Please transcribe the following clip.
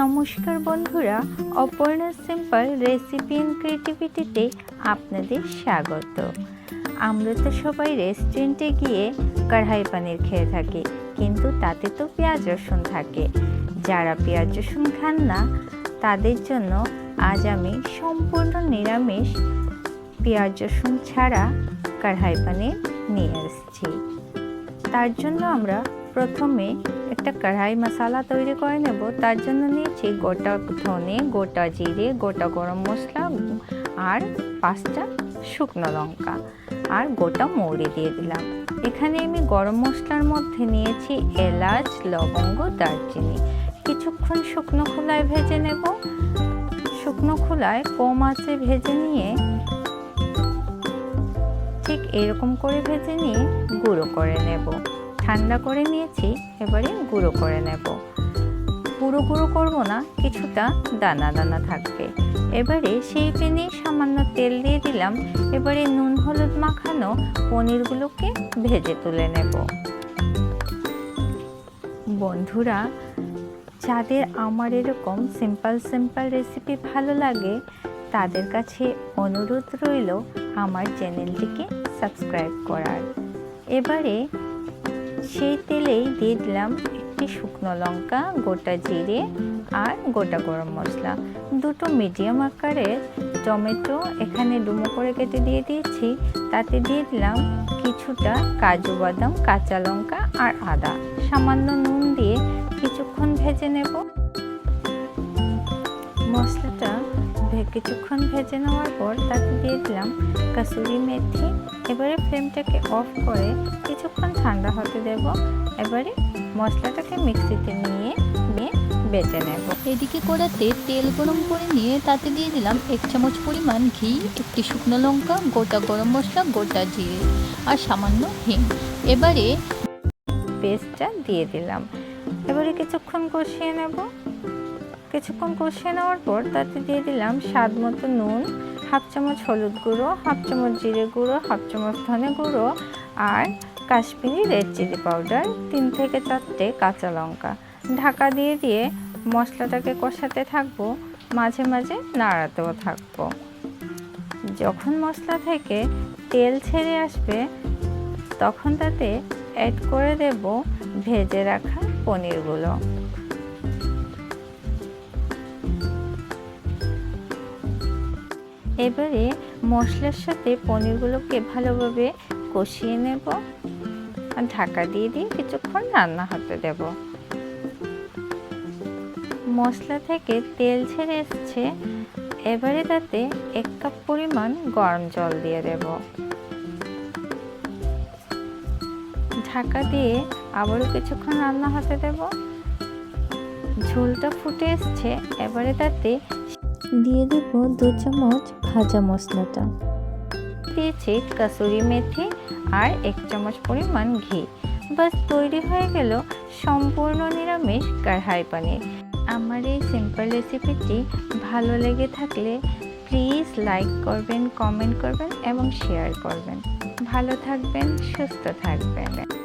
নমস্কার বন্ধুরা, Aparna simple recipe and ক্রিয়েটিভিটিতে আপনাদের স্বাগত। আমরা তো সবাই রেস্টুরেন্টে গিয়ে কড়াই পানির খেয়ে থাকি, কিন্তু তাতে তো পেঁয়াজ রসুন থাকে। যারা পেঁয়াজ রসুন খান না, তাদের জন্য আজ আমি সম্পূর্ণ নিরামিষ পেঁয়াজ রসুন ছাড়া কড়াই পানির নিয়ে এসেছি। তার জন্য আমরা প্রথমে একটা কড়াই মশলা তৈরি করে নেব। তার জন্য নিয়েছি গোটা ধনে, গোটা জিরে, গোটা গরম মশলা আর পাঁচটা শুকনো লঙ্কা আর গোটা মৌরি দিয়ে দিলাম। এখানে আমি গরম মশলার মধ্যে নিয়েছি এলাচ, লবঙ্গ, দারচিনি। কিছুক্ষণ শুকনো খোলায় ভেজে নেব। শুকনো খোলায় কম আঁচে ভেজে নিয়ে ঠিক এরকম করে ভেজে নিয়ে গুঁড়ো করে নেব। ঠান্ডা করে নিয়েছি, এবারে গুঁড়ো করে নেব। পুরো গুঁড়ো করব না, কিছুটা দানা দানা থাকবে। এবারে সেই প্যানে সামান্য তেল দিয়ে দিলাম, এবারে নুন হলুদ মাখানো পনিরগুলোকে ভেজে তুলে নেব। বন্ধুরা, যাদের আমার এরকম সিম্পল সিম্পল রেসিপি ভালো লাগে, তাদের কাছে অনুরোধ রইল আমার চ্যানেলটিকে সাবস্ক্রাইব করার। এবারে সেই তেলেই দিয়ে দিলাম একটি শুকনো লঙ্কা, গোটা জিরে আর গোটা গরম মশলা। দুটো মিডিয়াম আকারের টমেটো এখানে ডুমো করে কেটে দিয়ে দিয়েছি। তাতে দিয়ে দিলাম কিছুটা কাজু বাদাম, কাঁচা লঙ্কা আর আদা। সামান্য নুন দিয়ে কিছুক্ষণ ভেজে নেব। মশলাটা কিছুক্ষণ ভেজে নেওয়ার পর তাতে দিয়ে দিলাম কাসুরি মেথি। এবারে ফ্লেমটাকে অফ করে কিছুক্ষণ ঠান্ডা হতে দেব। এবারে মশলাটাকে মিক্সিতে নিয়ে নিয়ে বেটে নেব। এদিকে কড়াতে তেল গরম করে নিয়ে তাতে দিয়ে দিলাম এক চামচ পরিমাণ ঘি একটি শুকনো লঙ্কা গোটা গরম মশলা গোটা জিরে আর সামান্য হিং। এবারে পেস্টটা দিয়ে দিলাম। এবারে কিছুক্ষণ কষিয়ে নেব। কিছুক্ষণ কষিয়ে নেওয়ার পর তাতে দিয়ে দিলাম স্বাদ মতো নুন, হাফ চামচ হলুদ গুঁড়ো, হাফ চামচ জিরে গুঁড়ো, হাফ চামচ ধনে গুঁড়ো আর কাশ্মীরি রেড চিলি পাউডার, তিন থেকে চারটে কাঁচা লঙ্কা। ঢাকা দিয়ে দিয়ে মশলাটাকে কষাতে থাকব, মাঝে মাঝে নাড়াতেও থাকব। যখন মশলা থেকে তেল ছেড়ে আসবে, তখন তাতে অ্যাড করে দেব ভেজে রাখা পনিরগুলো। এবারে মশলার সাথে পনিরগুলোকে ভালোভাবে কষিয়ে নেব। আর ঢাকা দিয়ে দিয়ে কিছুক্ষণ রান্না হতে দেব। মশলা থেকে তেল ছেড়ে এসছে। এবারে তাতে এক কাপ পরিমাণ গরম জল দিয়ে দেব। ঢাকা দিয়ে আবারও কিছুক্ষণ রান্না হতে দেব। ঝোলটা ফুটে এসছে। এবারে তাতে দিয়ে দেব দু চামচ ভাজা মশলাটা। দিয়েছি কাসুরি মেথি আর এক চামচ পরিমাণ ঘি। বাস, তৈরি হয়ে গেল সম্পূর্ণ নিরামিষ কড়াই পানির। আমার এই সিম্পল রেসিপিটি ভালো লেগে থাকলে প্লিজ লাইক করবেন কমেন্ট করবেন এবং শেয়ার করবেন। ভালো থাকবেন, সুস্থ থাকবেন।